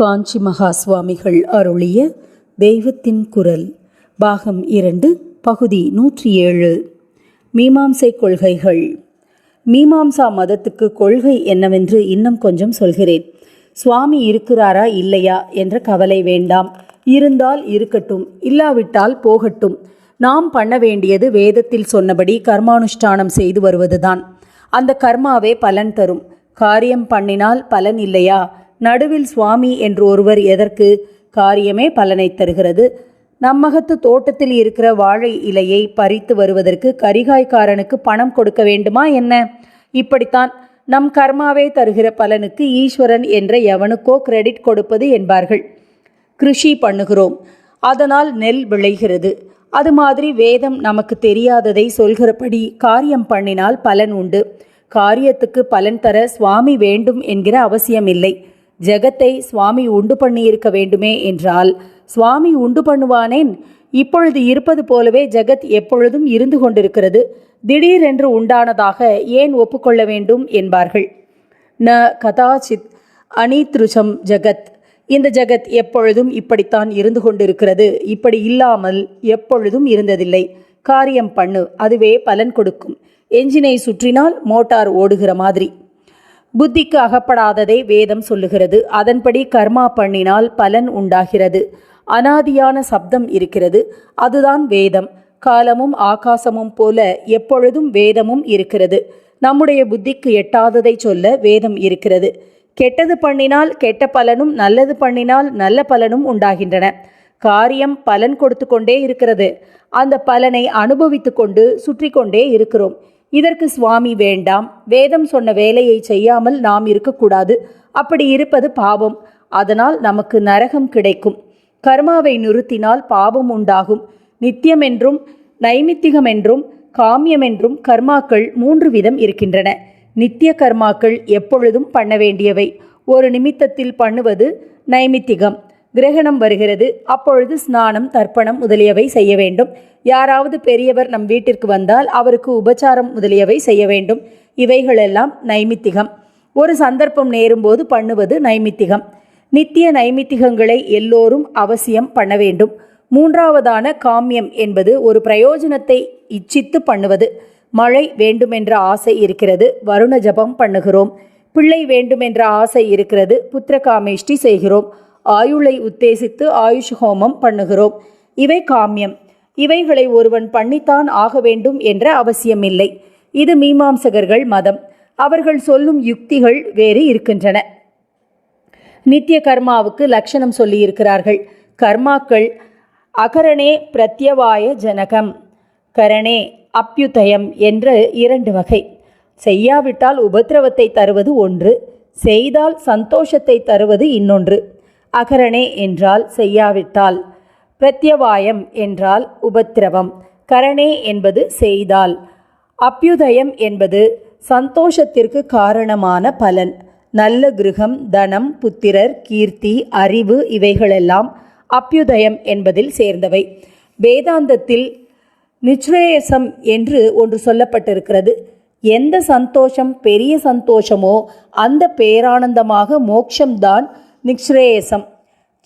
காஞ்சி மகா சுவாமிகள் அருளிய தெய்வத்தின் குரல் பாகம் இரண்டு பகுதி நூற்றி ஏழு மீமாம்சை கொள்கைகள். மீமாம்சா மதத்துக்கு கொள்கை என்னவென்று இன்னும் கொஞ்சம் சொல்கிறேன். சுவாமி இருக்கிறாரா இல்லையா என்ற கவலை வேண்டாம். இருந்தால் இருக்கட்டும் இல்லாவிட்டால் போகட்டும். நாம் பண்ண வேண்டியது வேதத்தில் சொன்னபடி கர்மானுஷ்டானம் செய்து வருவதுதான். அந்த கர்மாவே பலன் தரும். காரியம் பண்ணினால் பலன் இல்லையா? நடுவில் சுவாமி என்று ஒருவர் எதற்கு காரியமே பலனை தருகிறது. நம்மகத்து தோட்டத்தில் இருக்கிற வாழை இலையை பறித்து வருவதற்கு கரிகாய்க்காரனுக்கு பணம் கொடுக்க வேண்டுமா என்ன? இப்படித்தான் நம் கர்மாவே தருகிற பலனுக்கு ஈஸ்வரன் என்ற எவனுக்கோ கிரெடிட் கொடுப்பது என்பார்கள். கிருஷி பண்ணுகிறோம். அதனால் நெல் விளைகிறது. அது மாதிரி வேதம் நமக்கு தெரியாததை சொல்கிறபடி காரியம் பண்ணினால் பலன் உண்டு. காரியத்துக்கு பலன் தர சுவாமி வேண்டும் என்கிற அவசியமில்லை. ஜெகத்தை சுவாமி உண்டு பண்ணியிருக்க வேண்டுமே என்றால் சுவாமி உண்டு பண்ணுவானேன்? இப்பொழுது இருப்பது போலவே ஜெகத் எப்பொழுதும் இருந்து கொண்டிருக்கிறது. திடீரென்று உண்டானதாக ஏன் ஒப்புக்கொள்ள வேண்டும் என்பார்கள். ந கதாச்சித் அனித்ருஷம் ஜெகத். இந்த ஜெகத் எப்பொழுதும் இப்படித்தான் இருந்து கொண்டிருக்கிறது. இப்படி இல்லாமல் எப்பொழுதும் இருந்ததில்லை. காரியம் பண்ணு அதுவே பலன் கொடுக்கும். என்ஜினை சுற்றினால் மோட்டார் ஓடுகிற மாதிரி. புத்திக்கு அகப்படாததை வேதம் சொல்லுகிறது. அதன்படி கர்மா பண்ணினால் பலன் உண்டாகிறது. அனாதியான சப்தம் இருக்கிறது. அதுதான் வேதம். காலமும் ஆகாசமும் போல எப்பொழுதும் வேதமும் இருக்கிறது. நம்முடைய புத்திக்கு எட்டாததை சொல்ல வேதம் இருக்கிறது. கெட்டது பண்ணினால் கெட்ட பலனும் நல்லது பண்ணினால் நல்ல பலனும் உண்டாகின்றன. காரியம் பலன் கொடுத்து கொண்டே இருக்கிறது. அந்த பலனை அனுபவித்து கொண்டு சுற்றி கொண்டே இருக்கிறோம். இதற்கு சுவாமி வேண்டாம். வேதம் சொன்ன வேலையை செய்யாமல் நாம் இருக்கக்கூடாது. அப்படி இருப்பது பாவம். அதனால் நமக்கு நரகம் கிடைக்கும். கர்மாவை நிறுத்தினால் பாவம் உண்டாகும். நித்தியம் என்றும் நைமித்திகம் என்றும் காமியம் என்றும் கர்மாக்கள் மூன்று விதம் இருக்கின்றன. நித்திய கர்மாக்கள் எப்பொழுதும் பண்ண வேண்டியவை. ஒரு நிமித்தத்தில் பண்ணுவது நைமித்திகம். கிரகணம் வருகிறது. அப்பொழுது ஸ்நானம் தர்ப்பணம் முதலியவை செய்ய வேண்டும். யாராவது பெரியவர் நம் வீட்டிற்கு வந்தால் அவருக்கு உபச்சாரம் முதலியவை செய்ய வேண்டும். இவைகளெல்லாம் நைமித்திகம். ஒரு சந்தர்ப்பம் நேரும்போது பண்ணுவது நைமித்திகம். நித்திய நைமித்திகங்களை எல்லோரும் அவசியம் பண்ண வேண்டும். மூன்றாவதான காமியம் என்பது ஒரு பிரயோஜனத்தை இச்சித்து பண்ணுவது. மழை வேண்டுமென்ற ஆசை இருக்கிறது வருண ஜபம் பண்ணுகிறோம். பிள்ளை வேண்டுமென்ற ஆசை இருக்கிறது புத்திரகாமேஷ்டி செய்கிறோம். ஆயுளை உத்தேசித்து ஆயுஷ் ஹோமம் பண்ணுகிறோம். இவை காமியம். இவைகளை ஒருவன் பண்ணித்தான் ஆக வேண்டும் என்ற அவசியமில்லை. இது மீமாம்சகர்கள் மதம். அவர்கள் சொல்லும் யுக்திகள் வேறு இருக்கின்றன. நித்திய கர்மாவுக்கு லட்சணம் சொல்லியிருக்கிறார்கள். கர்மாக்கள் அகரணே பிரத்யவாய ஜனகம். கரணே அப்யுதயம் என்ற இரண்டு வகை. செய்யாவிட்டால் உபத்திரவத்தை தருவது ஒன்று. செய்தால் சந்தோஷத்தை தருவது இன்னொன்று. அகரணே என்றால் செய்யாவிட்டால் பிரத்யவாயம் என்றால் உபத்திரவம் கரணே என்பது செய்தால் அப்யுதயம் என்பது சந்தோஷத்திற்கு காரணமான பலன் நல்ல கிரகம் தனம் புத்திரர் கீர்த்தி அறிவு இவைகளெல்லாம் அப்யுதயம் என்பதில் சேர்ந்தவை. வேதாந்தத்தில் நிச்ரேயசம் என்று ஒன்று சொல்லப்பட்டிருக்கிறது. எந்த சந்தோஷம் பெரிய சந்தோஷமோ அந்த பேரானந்தமாக மோட்சம்தான் நிக்ஷ்ரேயசம்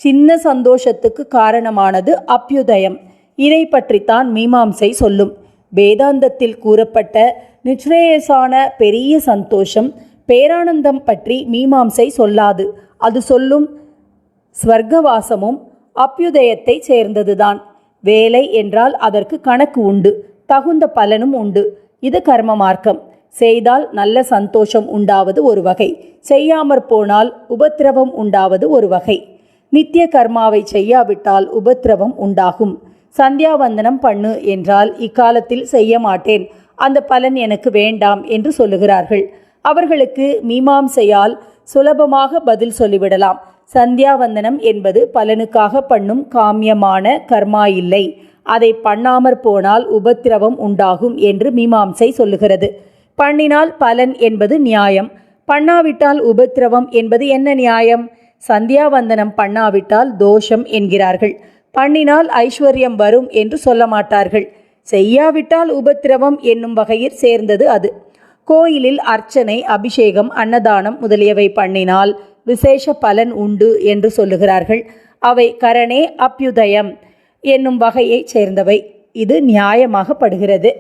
சின்ன சந்தோஷத்துக்கு காரணமானது அப்யுதயம். இதை பற்றித்தான் மீமாம்சை சொல்லும். வேதாந்தத்தில் கூறப்பட்ட நிச்ரேயசான பெரிய சந்தோஷம் பேரானந்தம் பற்றி மீமாம்சை சொல்லாது. அது சொல்லும் ஸ்வர்க்கவாசமும் அப்யுதயத்தை சேர்ந்ததுதான். வேலை என்றால் அதற்கு கணக்கு உண்டு. தகுந்த பலனும் உண்டு. இது கர்ம மார்க்கம். செய்தால் நல்ல சந்தோஷம் உண்டாவது ஒரு வகை. செய்யாமற் போனால் உபத்திரவம் உண்டாவது ஒரு வகை. நித்திய கர்மாவை செய்யாவிட்டால் உபத்திரவம் உண்டாகும். சந்தியாவந்தனம் பண்ணு என்றால் இக்காலத்தில் செய்ய மாட்டேன். அந்த பலன் எனக்கு வேண்டாம் என்று சொல்லுகிறார்கள். அவர்களுக்கு மீமாம்சையால் சுலபமாக பதில் சொல்லிவிடலாம். சந்தியாவந்தனம் என்பது பலனுக்காக பண்ணும் காமியமான கர்மா இல்லை. அதை பண்ணாமற் போனால் உபத்திரவம் உண்டாகும் என்று மீமாம்சை சொல்லுகிறது. பண்ணினால் பலன் என்பது நியாயம். பண்ணாவிட்டால் உபத்திரவம் என்பது என்ன நியாயம்? சந்தியாவந்தனம் பண்ணாவிட்டால் தோஷம் என்கிறார்கள். பண்ணினால் ஐஸ்வர்யம் வரும் என்று சொல்ல மாட்டார்கள். செய்யாவிட்டால் உபத்திரவம் என்னும் வகையில் சேர்ந்தது அது. கோயிலில் அர்ச்சனை அபிஷேகம் அன்னதானம் முதலியவை பண்ணினால் விசேஷ பலன் உண்டு என்று சொல்லுகிறார்கள். அவை கரணே அப்யுதயம் என்னும் வகையைச் சேர்ந்தவை. இது நியாயமாகப்படுகிறது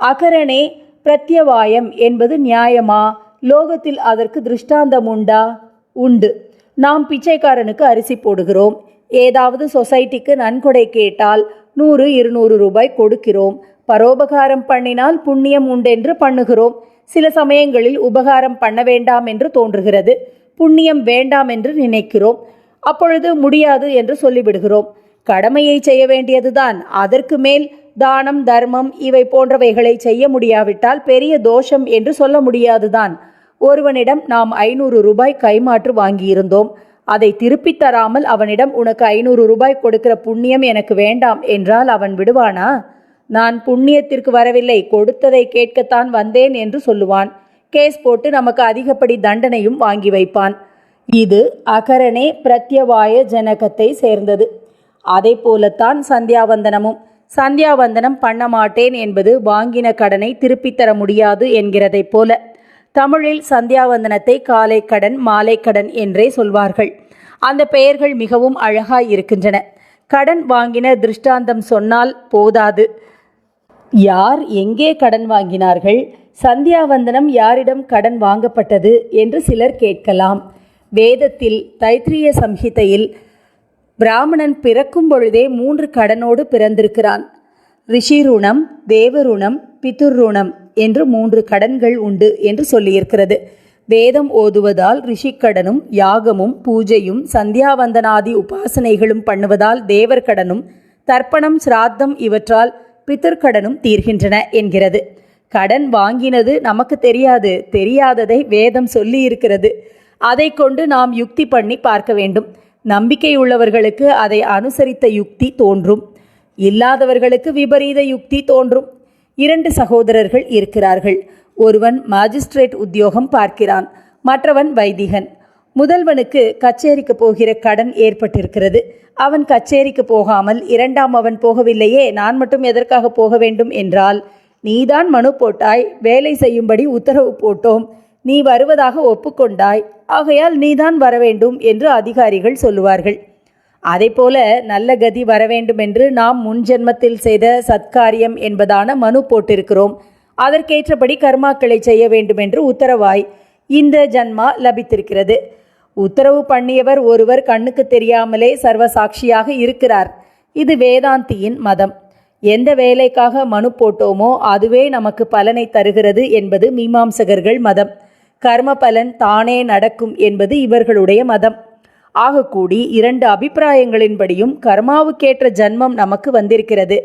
அகரணே பிரத்யவாயம் என்பது நியாயமா? லோகத்தில் அதற்கு திருஷ்டாந்தம் உண்டா? உண்டு. நாம் பிச்சைக்காரனுக்கு அரிசி போடுகிறோம். ஏதாவது சொசைட்டிக்கு நன்கொடை கேட்டால் நூறு இருநூறு ரூபாய் கொடுக்கிறோம். பரோபகாரம் பண்ணினால் புண்ணியம் உண்டென்று பண்ணுகிறோம். சில சமயங்களில் உபகாரம் பண்ண வேண்டாம் என்று தோன்றுகிறது. புண்ணியம் வேண்டாம் என்று நினைக்கிறோம். அப்பொழுது முடியாது என்று சொல்லிவிடுகிறோம். கடமையை செய்ய வேண்டியதுதான். அதற்கு மேல் தானம் தர்மம் இவை போன்றவைகளை செய்ய முடியாவிட்டால் பெரிய தோஷம் என்று சொல்ல முடியாதுதான். ஒருவனிடம் நாம் ஐநூறு ரூபாய் கைமாற்று வாங்கியிருந்தோம். அதை திருப்பித் தராமல் அவனிடம் உனக்கு ஐநூறு ரூபாய் கொடுக்கிற புண்ணியம் எனக்கு வேண்டாம் என்றால் அவன் விடுவானா? நான் புண்ணியத்திற்கு வரவில்லை கொடுத்ததை கேட்கத்தான் வந்தேன் என்று சொல்லுவான். கேஸ் போட்டு நமக்கு அதிகப்படி தண்டனையும் வாங்கி வைப்பான். இது அகரணே பிரத்யவாய ஜனகத்தை சேர்ந்தது. அதை போலத்தான் சந்தியாவந்தனமும். சந்தியாவந்தனம் பண்ண மாட்டேன் என்பது வாங்கின கடனை திருப்பித் தர முடியாது என்கிறதைப் போல. தமிழில் சந்தியாவந்தனத்தை காலை கடன் மாலை கடன் என்றே சொல்வார்கள். அந்த பெயர்கள் மிகவும் அழகாய் இருக்கின்றன. கடன் வாங்கின திருஷ்டாந்தம் சொன்னால் போதாது. யார் எங்கே கடன் வாங்கினார்கள்? சந்தியாவந்தனம் யாரிடம் கடன் வாங்கப்பட்டது என்று சிலர் கேட்கலாம். வேதத்தில் தைத்திரிய சம்ஹிதையில் பிராமணன் பிறக்கும் பொழுதே மூன்று கடனோடு பிறந்திருக்கிறான். ரிஷிருணம் தேவருணம் பித்துருணம் என்று மூன்று கடன்கள் உண்டு என்று சொல்லியிருக்கிறது. வேதம் ஓதுவதால் ரிஷிக்கடனும் யாகமும் பூஜையும் சந்தியாவந்தனாதி உபாசனைகளும் பண்ணுவதால் தேவர் கடனும் தர்ப்பணம் சிராத்தம் இவற்றால் பிதர்க்கடனும் தீர்கின்றன என்கிறது. கடன் வாங்கினது நமக்கு தெரியாது தெரியாததை வேதம் சொல்லி இருக்கிறது அதை கொண்டு நாம் யுக்தி பண்ணி பார்க்க வேண்டும். நம்பிக்கை உள்ளவர்களுக்கு அதை அனுசரித்த யுக்தி தோன்றும். இல்லாதவர்களுக்கு விபரீத யுக்தி தோன்றும். இரண்டு சகோதரர்கள் இருக்கிறார்கள். ஒருவன் மாஜிஸ்ட்ரேட் உத்தியோகம் பார்க்கிறான். மற்றவன் வைதிகன். முதல்வனுக்கு கச்சேரிக்கு போகிற கடன் ஏற்பட்டிருக்கிறது. அவன் கச்சேரிக்கு போகாமல் இரண்டாம் அவன் போகவில்லையே நான் மட்டும் எதற்காக போக வேண்டும் என்றால் நீதான் மனு போட்டாய் வேலை செய்யும்படி உத்தரவு போட்டோம். நீ வருவதாக ஒப்புக்கொண்டாய். ஆகையால் நீதான் வரவேண்டும் என்று அதிகாரிகள் சொல்லுவார்கள். அதைப்போல நல்ல கதி வரவேண்டுமென்று என்று நாம் முன் ஜென்மத்தில் செய்த சத்காரியம் என்பதான மனு போட்டிருக்கிறோம். அதற்கேற்றபடி கர்மாக்களை செய்ய வேண்டும் என்று உத்தரவாய். இந்த ஜன்மா லபித்திருக்கிறது. உத்தரவு பண்ணியவர் ஒருவர் கண்ணுக்கு தெரியாமலே சர்வ சாட்சியாக இருக்கிறார். இது வேதாந்தியின் மதம். எந்த வேலைக்காக மனு போட்டோமோ அதுவே நமக்கு பலனை தருகிறது என்பது மீமாம்சகர்கள் மதம். கர்ம பலன் தானே நடக்கும் என்பது இவர்களுடைய மதம். ஆகக்கூடி இரண்டு அபிப்பிராயங்களின்படியும் கர்மாவுக்கேற்ற ஜன்மம் நமக்கு வந்திருக்கிறது.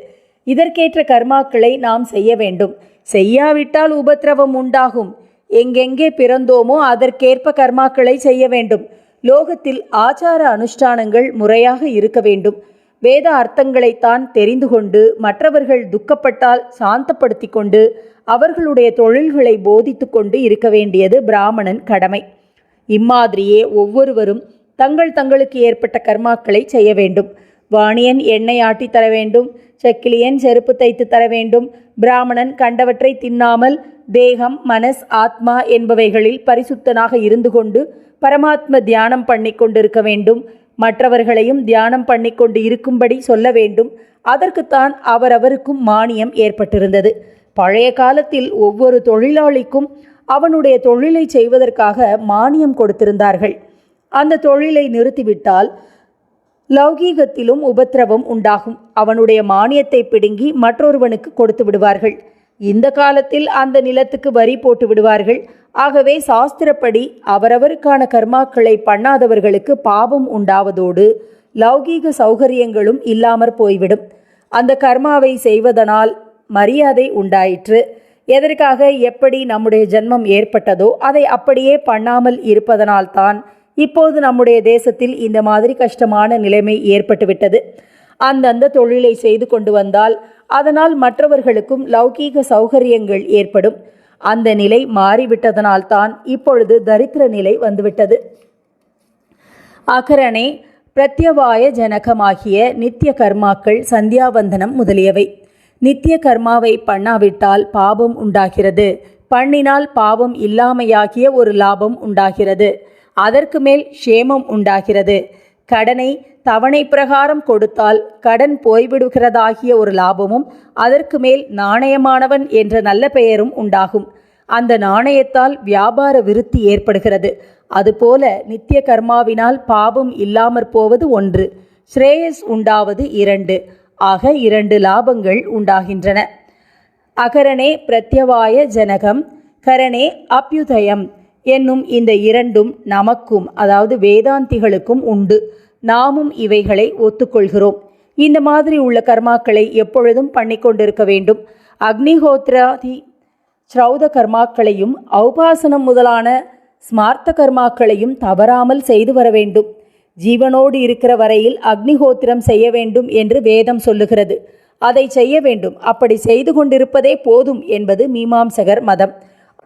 இதற்கேற்ற கர்மாக்களை நாம் செய்ய வேண்டும். செய்யாவிட்டால் உபத்திரவம் உண்டாகும். எங்கெங்கே பிறந்தோமோ அதற்கேற்ப கர்மாக்களை செய்ய வேண்டும். லோகத்தில் ஆச்சார அனுஷ்டானங்கள் முறையாக இருக்க வேண்டும். வேத அர்த்தங்களைத்தான் தெரிந்து கொண்டு மற்றவர்கள் துக்கப்பட்டால் சாந்தப்படுத்தி கொண்டு அவர்களுடைய தொழில்களை போதித்து கொண்டு இருக்க வேண்டியது பிராமணன் கடமை. இம்மாதிரியே ஒவ்வொருவரும் தங்கள் தங்களுக்கு ஏற்பட்ட கர்மாக்களை செய்ய வேண்டும். வாணியன் எண்ணெய் ஆட்டி தர வேண்டும். செக்கிலியன் செருப்பு தைத்து தர வேண்டும். பிராமணன் கண்டவற்றை தின்னாமல் தேகம் மனஸ் ஆத்மா என்பவைகளில் பரிசுத்தனாக இருந்து கொண்டு பரமாத்ம தியானம் பண்ணி கொண்டிருக்க வேண்டும். மற்றவர்களையும் தியானம் பண்ணி கொண்டு இருக்கும்படி சொல்ல வேண்டும். அதற்குத்தான் அவரவருக்கும் மானியம் ஏற்பட்டிருந்தது. பழைய காலத்தில் ஒவ்வொரு தொழிலாளிக்கும் அவனுடைய தொழிலை செய்வதற்காக மானியம் கொடுத்திருந்தார்கள். அந்த தொழிலை நிறுத்திவிட்டால் லௌகீகத்திலும் உபத்திரவம் உண்டாகும். அவனுடைய மானியத்தை பிடுங்கி மற்றொருவனுக்கு கொடுத்து விடுவார்கள். இந்த காலத்தில் அந்த நிலத்துக்கு வரி போட்டு விடுவார்கள். ஆகவே சாஸ்திரப்படி அவரவருக்கான கர்மாக்களை பண்ணாதவர்களுக்கு பாவம் உண்டாவதோடு லௌகீக சௌகரியங்களும் இல்லாமற் போய்விடும். அந்த கர்மாவை செய்வதனால் மரியாதை உண்டாயிற்று. எதற்காக எப்படி நம்முடைய ஜென்மம் ஏற்பட்டதோ அதை அப்படியே பண்ணாமல் இருப்பதனால்தான் இப்போது நம்முடைய தேசத்தில் இந்த மாதிரி கஷ்டமான நிலைமை ஏற்பட்டுவிட்டது. அந்தந்த தொழிலை செய்து கொண்டு வந்தால் அதனால் மற்றவர்களுக்கும் லௌகீக சௌகரியங்கள் ஏற்படும். அந்த நிலை மாறிவிட்டதனால்தான் இப்பொழுது தரித்திர நிலை வந்துவிட்டது. அகரணே பிரத்யவாய ஜனகமாகிய நித்திய கர்மாக்கள் சந்தியாவந்தனம் முதலியவை. நித்திய கர்மாவை பண்ணாவிட்டால் பாபம் உண்டாகிறது. பண்ணினால் பாவம் இல்லாமையாகிய ஒரு லாபம் உண்டாகிறது. அதற்கு மேல் க்ஷேமம் உண்டாகிறது. கடனை தவணை பிரகாரம் கொடுத்தால் கடன் போய்விடுகிறதாகிய ஒரு லாபமும் அதற்கு மேல் நாணயமானவன் என்ற நல்ல பெயரும் உண்டாகும். அந்த நாணயத்தால் வியாபார விருத்தி ஏற்படுகிறது. அதுபோல நித்திய கர்மாவினால் பாபம் இல்லாமற் போவது ஒன்று ஸ்ரேயஸ் உண்டாவது இரண்டு ஆக இரண்டு லாபங்கள் உண்டாகின்றன. அகரணே பிரத்யவாய ஜனகம் கரணே அப்யுதயம் என்னும் இந்த இரண்டும் நமக்கும் அதாவது வேதாந்திகளுக்கும் உண்டு. நாமும் இவைகளை ஒத்துக்கொள்கிறோம். இந்த மாதிரி உள்ள கர்மாக்களை எப்பொழுதும் பண்ணிக்கொண்டிருக்க வேண்டும். அக்னிஹோத்ராதி ஸ்ரௌத கர்மாக்களையும் ஔபாசனம் முதலான ஸ்மார்த்த கர்மாக்களையும் தவறாமல் செய்து வர வேண்டும். ஜீவனோடு இருக்கிற வரையில் அக்னிஹோத்திரம் செய்ய வேண்டும் என்று வேதம் சொல்லுகிறது. அதை செய்ய வேண்டும். அப்படி செய்து கொண்டிருப்பதே போதும் என்பது மீமாம்சகர் மதம்.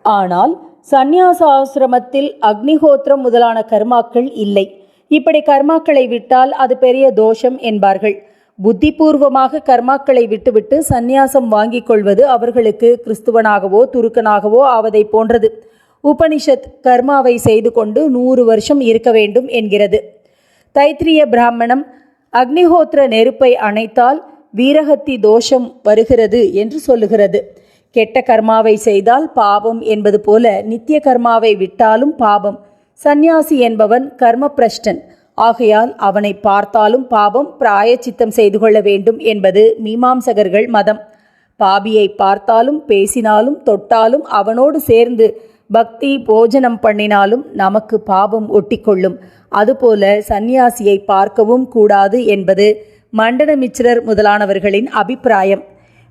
ஆனால் சந்நியாச ஆசிரமத்தில் அக்னிஹோத்திரம் முதலான கர்மாக்கள் இல்லை. இப்படி கர்மாக்களை விட்டால் அது பெரிய தோஷம் என்பார்கள். புத்திபூர்வமாக கர்மாக்களை விட்டுவிட்டு சந்நியாசம் வாங்கிக் கொள்வது அவர்களுக்கு கிறிஸ்துவனாகவோ துருக்கனாகவோ ஆவதை போன்றது. உபனிஷத் கர்மாவை செய்து கொண்டு நூறு வருஷம் இருக்க வேண்டும் என்கிறது. தைத்திரிய பிராமணம் அக்னிஹோத்திர நெருப்பை அணைத்தால் வீரகத்தி தோஷம் வருகிறது என்று சொல்லுகிறது. கெட்ட கர்மாவை செய்தால் பாவம் என்பது போல நித்திய கர்மாவை விட்டாலும் பாபம் சந்நியாசி என்பவன் கர்மபிரஷ்டன் ஆகையால் அவனை பார்த்தாலும் பாபம் பிராயச்சித்தம் செய்து கொள்ள வேண்டும் என்பது மீமாம்சகர்கள் மதம். பாபியை பார்த்தாலும் பேசினாலும் தொட்டாலும் அவனோடு சேர்ந்து பக்தி போஜனம் பண்ணினாலும் நமக்கு பாவம் ஒட்டிக்கொள்ளும். அதுபோல சந்நியாசியை பார்க்கவும் கூடாது என்பது மண்டனமிச்சிரர் முதலானவர்களின் அபிப்பிராயம்.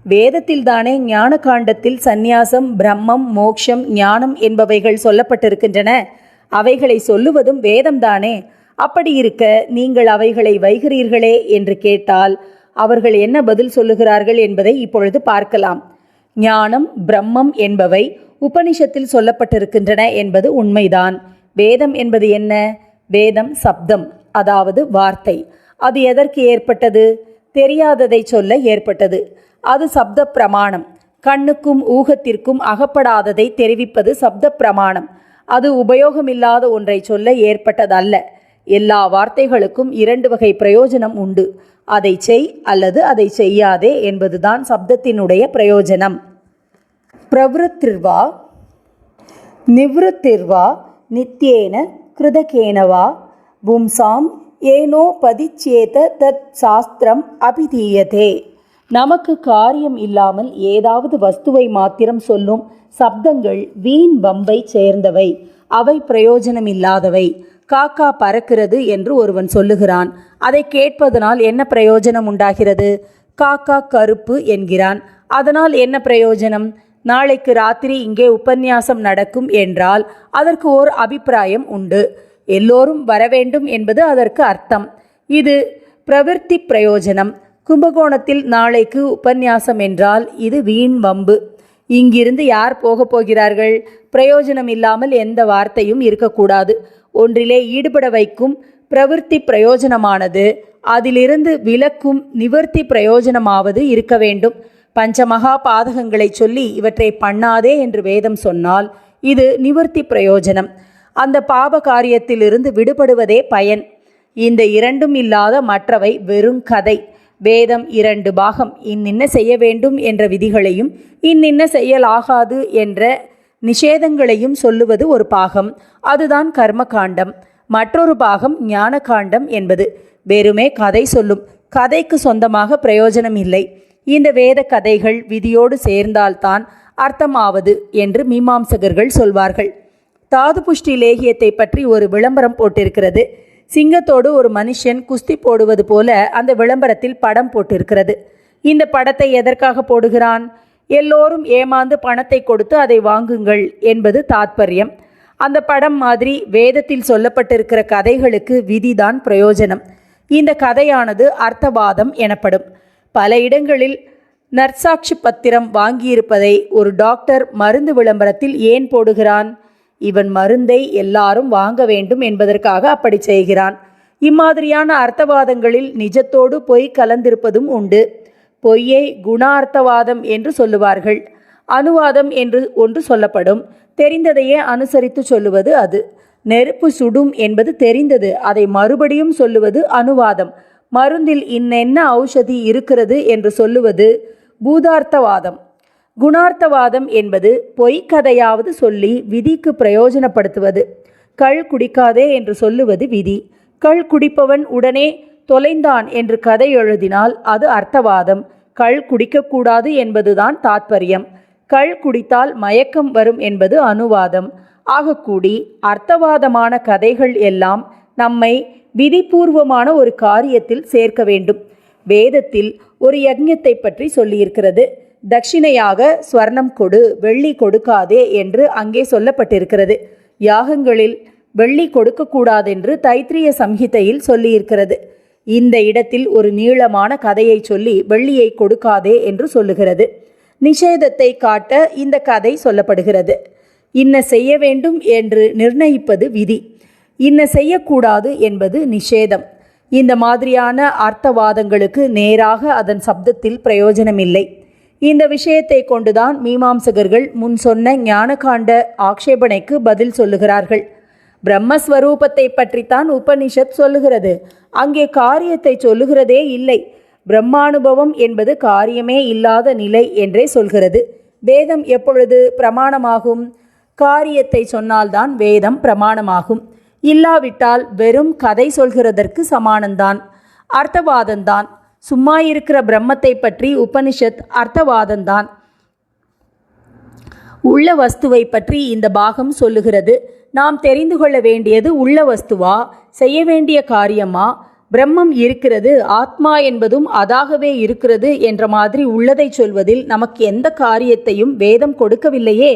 வேதத்தில்தானே ஞான காண்டத்தில் சந்நியாசம் பிரம்மம் மோக்ஷம் ஞானம் என்பவைகள் சொல்லப்பட்டிருக்கின்றன. அவைகளை சொல்லுவதும் வேதம்தானே? அப்படி இருக்க நீங்கள் அவைகளை வைகிறீர்களே என்று கேட்டால் அவர்கள் என்ன பதில் சொல்லுகிறார்கள் என்பதை இப்பொழுது பார்க்கலாம். ஞானம் பிரம்மம் என்பவை உபனிஷத்தில் சொல்லப்பட்டிருக்கின்றன என்பது உண்மைதான். வேதம் என்பது என்ன? வேதம் சப்தம் அதாவது வார்த்தை. அது எதற்கு ஏற்பட்டது? தெரியாததை சொல்ல ஏற்பட்டது. அது சப்த பிரமாணம் கண்ணுக்கும் ஊகத்திற்கும் அகப்படாததை தெரிவிப்பது சப்த பிரமாணம் அது உபயோகமில்லாத ஒன்றை சொல்ல ஏற்பட்டதல்ல. எல்லா வார்த்தைகளுக்கும் இரண்டு வகை பிரயோஜனம் உண்டு. அதை செய் அல்லது அதை செய்யாதே என்பதுதான் சப்தத்தினுடைய பிரயோஜனம். பிரவருத்திர்வா நிவத்திர்வா நித்தியேன கிருதகேனவா பும்சாம் ஏனோ பதிச்சேத தத் சாஸ்திரம் அபிதீயதே. நமக்கு காரியம் இல்லாமல் ஏதாவது வஸ்துவை மாத்திரம் சொல்லும் சப்தங்கள் வீண் வம்பை சேர்ந்தவை. அவை பிரயோஜனமில்லாதவை காக்கா பறக்கிறது என்று ஒருவன் சொல்லுகிறான். அதை கேட்பதனால் என்ன பிரயோஜனம் உண்டாகிறது? காக்கா கருப்பு என்கிறான். அதனால் என்ன பிரயோஜனம்? நாளைக்கு ராத்திரி இங்கே உபன்யாசம் நடக்கும் என்றால் அதற்கு ஓர் அபிப்பிராயம் உண்டு. எல்லோரும் வரவேண்டும் என்பது அதற்கு அர்த்தம். இது பிரவிற்த்தி பிரயோஜனம். கும்பகோணத்தில் நாளைக்கு உபன்யாசம் என்றால் இது வீண் வம்பு. இங்கிருந்து யார் போகப் போகிறார்கள்? பிரயோஜனம் இல்லாமல் எந்த வார்த்தையும் இருக்கக்கூடாது. ஒன்றிலே ஈடுபட வைக்கும் பிரவிற்த்தி பிரயோஜனமானது அதிலிருந்து விலக்கும் நிவர்த்தி பிரயோஜனமாவது இருக்க வேண்டும். பஞ்சமகா பாதகங்களை சொல்லி இவற்றை பண்ணாதே என்று வேதம் சொன்னால் இது நிவர்த்தி பிரயோஜனம். அந்த பாப காரியத்திலிருந்து விடுபடுவதே பயன். இந்த இரண்டும் இல்லாத மற்றவை வெறும் கதை. வேதம் இரண்டு பாகம். இன்னின்ன செய்ய வேண்டும் என்ற விதிகளையும் இன்னின்ன செய்யலாகாது என்ற நிஷேதங்களையும் சொல்லுவது ஒரு பாகம். அதுதான் கர்ம காண்டம் மற்றொரு பாகம் ஞான காண்டம் என்பது. வெறுமே கதை சொல்லும். கதைக்கு சொந்தமாக பிரயோஜனம் இல்லை. இந்த வேத கதைகள் விதியோடு சேர்ந்தால்தான் அர்த்தமாவது என்று மீமாம்சகர்கள் சொல்வார்கள். தாது புஷ்டி லேகியத்தை பற்றி ஒரு விளம்பரம் போட்டிருக்கிறது. சிங்கத்தோடு ஒரு மனுஷன் குஸ்தி போடுவது போல அந்த விளம்பரத்தில் படம் போட்டிருக்கிறது. இந்த படத்தை எதற்காக போடுகிறான்? எல்லோரும் ஏமாந்து பணத்தை கொடுத்து அதை வாங்குங்கள் என்பது தாத்பரியம். அந்த படம் மாதிரி வேதத்தில் சொல்லப்பட்டிருக்கிற கதைகளுக்கு விதிதான் பிரயோஜனம். இந்த கதையானது அர்த்தவாதம் எனப்படும். பல இடங்களில் நற்சாட்சி பத்திரம் வாங்கியிருப்பதை ஒரு டாக்டர் மருந்து விளம்பரத்தில் ஏன் போடுகிறான்? இவன் மருந்தை எல்லாரும் வாங்க வேண்டும் என்பதற்காக அப்படி செய்கிறான். இம்மாதிரியான அர்த்தவாதங்களில் நிஜத்தோடு பொய் கலந்திருப்பதும் உண்டு. பொய்யை குணார்த்தவாதம் என்று சொல்லுவார்கள். அனுவாதம் என்று ஒன்று சொல்லப்படும். தெரிந்ததையே அனுசரித்து சொல்லுவது அது. நெருப்பு சுடும் என்பது தெரிந்தது. அதை மறுபடியும் சொல்லுவது அனுவாதம். மருந்தில் இன்னென்ன ஔஷதி இருக்கிறது என்று சொல்லுவது பூதார்த்தவாதம். குணார்த்தவாதம் என்பது பொய்க்கதையாவது சொல்லி விதிக்கு பிரயோஜனப்படுத்துவது. கள் குடிக்காதே என்று சொல்லுவது விதி. கள் குடிப்பவன் உடனே தொலைந்தான் என்று கதை எழுதினால் அது அர்த்தவாதம். கள் குடிக்கக்கூடாது என்பதுதான் தாத்பரியம். கள் குடித்தால் மயக்கம் வரும் என்பது அனுவாதம் ஆகக்கூடி அர்த்தவாதமான கதைகள் எல்லாம் நம்மை விதிபூர்வமான ஒரு காரியத்தில் சேர்க்க வேண்டும். வேதத்தில் ஒரு யஜ்ஞத்தை பற்றி சொல்லியிருக்கிறது. தட்சிணையாக ஸ்வர்ணம் கொடு வெள்ளி கொடுக்காதே என்று அங்கே சொல்லப்பட்டிருக்கிறது. யாகங்களில் வெள்ளி கொடுக்கக்கூடாதென்று தைத்திரிய சம்ஹிதையில் சொல்லியிருக்கிறது. இந்த இடத்தில் ஒரு நீளமான கதையை சொல்லி வெள்ளியை கொடுக்காதே என்று சொல்லுகிறது. நிஷேதத்தை காட்ட இந்த கதை சொல்லப்படுகிறது. இன்ன செய்ய வேண்டும் என்று நிர்ணயிப்பது விதி. இன்ன செய்யக்கூடாது என்பது நிஷேதம். இந்த மாதிரியான அர்த்தவாதங்களுக்கு நேராக அதன் சப்தத்தில் பிரயோஜனமில்லை. இந்த விஷயத்தை கொண்டுதான் மீமாம்சகர்கள் முன் சொன்ன ஞானகாண்ட ஆக்ஷேபனைக்கு பதில் சொல்லுகிறார்கள். பிரம்மஸ்வரூபத்தை பற்றித்தான் உபனிஷத் சொல்லுகிறது. அங்கே காரியத்தை சொல்லுகிறதே இல்லை. பிரம்மானுபவம் என்பது காரியமே இல்லாத நிலை என்றே சொல்கிறது. வேதம் எப்பொழுது பிரமாணமாகும்? காரியத்தை சொன்னால்தான் வேதம் பிரமாணமாகும். இல்லாவிட்டால் வெறும் கதை சொல்கிறதற்கு சமானந்தான். அர்த்தவாதம்தான் சும்மா இருக்கிற பிரம்மத்தை பற்றி உபனிஷத் அர்த்தவாதம்தான். உள்ள வஸ்துவை பற்றி இந்த பாகம் சொல்லுகிறது. நாம் தெரிந்து கொள்ள வேண்டியது உள்ள வஸ்துவா? செய்ய வேண்டிய காரியமா? பிரம்மம் இருக்கிறது ஆத்மா என்பதும் அதாகவே இருக்கிறது என்ற மாதிரி உள்ளதை சொல்வதில் நமக்கு எந்த காரியத்தையும் வேதம் கொடுக்கவில்லையே.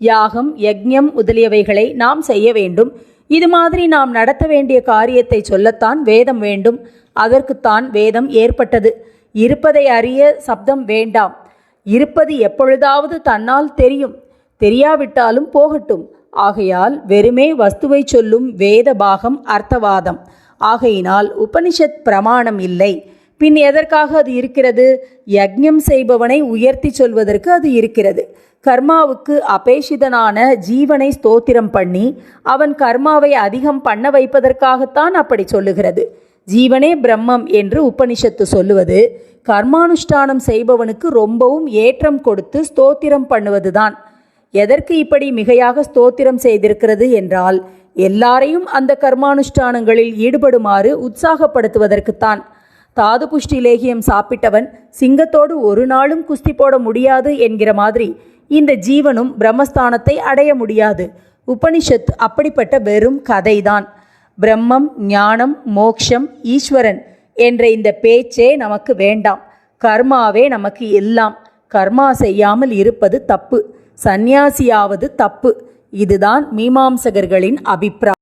யாகம் யக்ஞம் முதலியவைகளை நாம் செய்ய வேண்டும். இது மாதிரி நாம் நடத்த வேண்டிய காரியத்தை சொல்லத்தான் வேதம் வேண்டும். அதற்குத்தான் வேதம் ஏற்பட்டது. இருப்பதை அறிய சப்தம் வேண்டாம். இருப்பது எப்பொழுதாவது தன்னால் தெரியும். தெரியாவிட்டாலும் போகட்டும். ஆகையால் வெறுமே வஸ்துவை சொல்லும் வேத பாகம் அர்த்தவாதம். ஆகையினால் உபனிஷத் பிரமாணம் இல்லை. பின் எதற்காக அது இருக்கிறது? யக்ஞம் செய்பவனை உயர்த்தி சொல்வதற்கு அது இருக்கிறது. கர்மாவுக்கு அபேஷிதனான ஜீவனை ஸ்தோத்திரம் பண்ணி அவன் கர்மாவை அதிகம் பண்ண வைப்பதற்காகத்தான் அப்படி சொல்லுகிறது. ஜீவனே பிரம்மம் என்று உபனிஷத்து சொல்லுவது கர்மானுஷ்டானம் செய்பவனுக்கு ரொம்பவும் ஏற்றம் கொடுத்து ஸ்தோத்திரம் பண்ணுவதுதான். எதற்கு இப்படி மிகையாக ஸ்தோத்திரம் செய்திருக்கிறது என்றால் எல்லாரையும் அந்த கர்மானுஷ்டானங்களில் ஈடுபடுமாறு உற்சாகப்படுத்துவதற்குத்தான். தாது புஷ்டி லேகியம் சாப்பிட்டவன் சிங்கத்தோடு ஒரு நாளும் குஸ்தி போட முடியாது என்கிற மாதிரி இந்த ஜீவனும் பிரம்மஸ்தானத்தை அடைய முடியாது. உபனிஷத் அப்படிப்பட்ட வெறும் கதைதான். பிரம்மம் ஞானம் மோக்ஷம் ஈஸ்வரன் என்ற இந்த பேச்சே நமக்கு வேண்டாம். கர்மாவே நமக்கு எல்லாம். கர்மா செய்யாமல் இருப்பது தப்பு. சந்நியாசியாவது தப்பு. இதுதான் மீமாம்சகர்களின் அபிப்பிராயம்